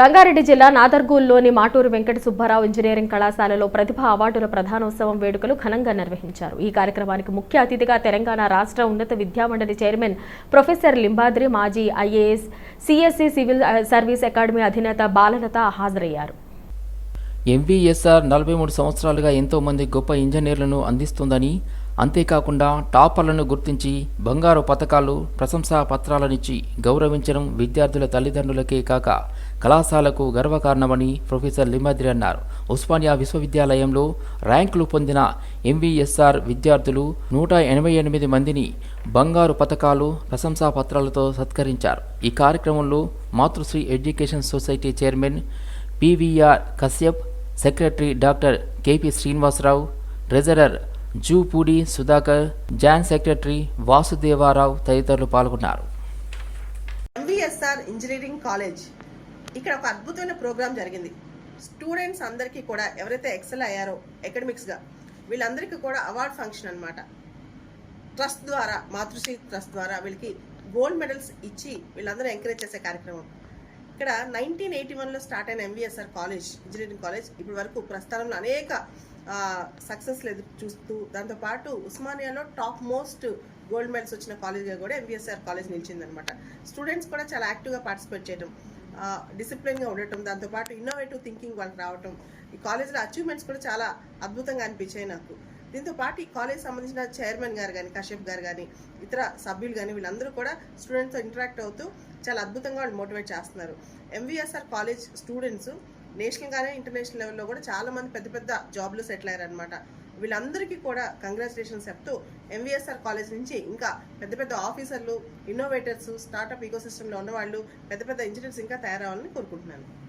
రంగారెడ్డి జిల్లా నాదర్గూల్లోని మాటూరు వెంకట సుబ్బారావు ఇంజనీరింగ్ కళాశాలలో ప్రతిభ అవార్డుల ప్రధానోత్సవం వేడుకలు ఘనంగా నిర్వహించారు. ఈ కార్యక్రమానికి ముఖ్య అతిథిగా తెలంగాణ రాష్ట్ర ఉన్నత విద్యామండలి చైర్మన్ ప్రొఫెసర్ లింబాద్రి మాజీ IAS CSC civil service academy అధినేత బాలలత హాజరయ్యారు. ఎంవీఎస్ఆర్ నలభై మూడు సంవత్సరాలుగా ఎంతోమంది గొప్ప ఇంజనీర్లను అందిస్తుందని అంతేకాకుండా టాపర్లను గుర్తించి బంగారు పథకాలు ప్రశంసా పత్రాలనిచ్చి గౌరవించడం విద్యార్థుల తల్లిదండ్రులకే కాక కళాశాలకు గర్వకారణమని ప్రొఫెసర్ లిమాద్రి అన్నారు. ఉస్మానియా విశ్వవిద్యాలయంలో ర్యాంకులు పొందిన ఎంవీఎస్ఆర్ విద్యార్థులు నూట ఎనభై ఎనిమిది మందిని బంగారు పథకాలు ప్రశంసా పత్రాలతో సత్కరించారు. ఈ కార్యక్రమంలో Matrusri education society chairman PVR Kashyap secretary doctor KP Srinivasarao treasurer Jupudi Sudhakar joint secretary Vasudevarao తదితరులు పాల్గొన్నారు. ఎంవిఎస్ఆర్ ఇంజనీరింగ్ కాలేజ్ ఇక్కడ ఒక అద్భుతమైన ప్రోగ్రాం జరిగింది. స్టూడెంట్స్ అందరికీ కూడా ఎవరైతే ఎక్సెల్ అయ్యారో అకాడమిక్స్గా వీళ్ళందరికీ కూడా అవార్డ్ ఫంక్షన్ అనమాట ట్రస్ట్ ద్వారా మాతృశ్రీ ట్రస్ట్ ద్వారా వీళ్ళకి గోల్డ్ మెడల్స్ ఇచ్చి వీళ్ళందరూ ఎంకరేజ్ చేసే కార్యక్రమం. ఇక్కడ నైన్టీన్ ఎయిటీ వన్లో స్టార్ట్ అయిన ఎంవిఎస్ఆర్ కాలేజ్ ఇంజనీరింగ్ కాలేజ్ ఇప్పటి వరకు ప్రస్థానంలో అనేక సక్సెస్లు ఎదురు చూస్తూ దాంతోపాటు ఉస్మానియాలో టాప్ మోస్ట్ గోల్డ్ మెడల్స్ వచ్చిన కాలేజ్గా కూడా ఎంవీఎస్ఆర్ కాలేజ్ నిలిచిందనమాట స్టూడెంట్స్ కూడా చాలా యాక్టివ్గా పార్టిసిపేట్ చేయడం డిసిప్లిన్గా ఉండటం దాంతోపాటు ఇన్నోవేటివ్ థింకింగ్ వాళ్ళకి రావటం. ఈ కాలేజ్లో అచీవ్మెంట్స్ కూడా చాలా అద్భుతంగా అనిపించాయి నాకు. దీంతో పాటు ఈ కాలేజ్ సంబంధించిన చైర్మన్ గారు కానీ కశ్యప్ గారు కానీ ఇతర సభ్యులు కానీ వీళ్ళందరూ కూడా స్టూడెంట్స్తో ఇంటరాక్ట్ అవుతూ చాలా అద్భుతంగా వాళ్ళు మోటివేట్ చేస్తున్నారు. ఎంవిఎస్ఆర్ కాలేజ్ స్టూడెంట్స్ నేషనల్ గానే ఇంటర్నేషనల్ లెవెల్లో కూడా చాలా మంది పెద్ద పెద్ద జాబ్లు సెటిల్ అయ్యారనమాట వీళ్ళందరికీ కూడా కంగ్రాచులేషన్స్ చెప్తూ ఎంవిఎస్ఆర్ కాలేజ్ నుంచి ఇంకా పెద్ద పెద్ద ఆఫీసర్లు ఇన్నోవేటర్స్ స్టార్టప్ ఈకోసిస్టంలో ఉన్నవాళ్ళు పెద్ద పెద్ద ఇంజనీర్స్ ఇంకా తయారవ్వాలని కోరుకుంటున్నాను.